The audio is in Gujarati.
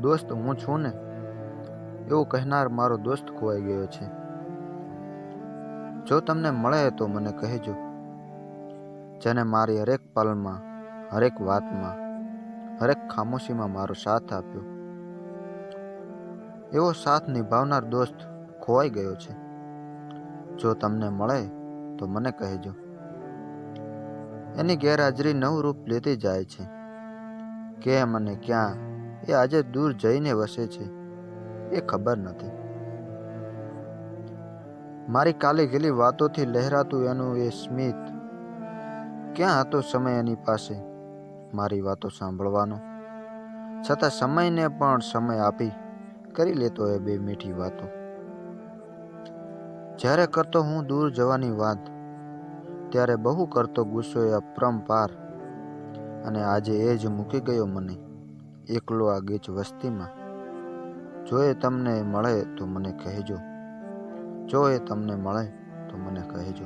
દોસ્ત, હું છું ને? એવું કહેનાર મારો દોસ્ત ખોવાઈ ગયો છે. જો તમને મળે તો મને કહેજો, જેને મારી હરેક પલમાં, હરેક વાતમાં, હરેક ખામોશીમાં મારો સાથ આપ્યો. એવો સાથ નિભાવનાર દોસ્ત ખોવાઈ ગયો છે. જો તમને મળે તો મને કહેજો. એની ગેરહાજરી નવું રૂપ લેતી જાય છે. કેમ અને ક્યાં એ આજે દૂર જઈને વસે છે. એ ખબર નથી. મારી કાલી ગેલી વાતોથી લહેરાતું એનું એ સ્મિત. ક્યાં હતો સમય એની પાસે? મારી વાતો સાંભળવાનો. છતાં સમયને પણ સમય આપી કરી લેતો એ બે મીઠી વાતો. જ્યારે કરતો હું દૂર જવાની વાત, ત્યારે બહુ કરતો ગુસ્સો એ અપરંપાર અને આજે એ જ મૂકી ગયો મને. એકલો આ ગીચ વસ્તીમાં? જો એ તમને મળે તો મને કહેજો. જો એ તમને મળે તો મને કહેજો.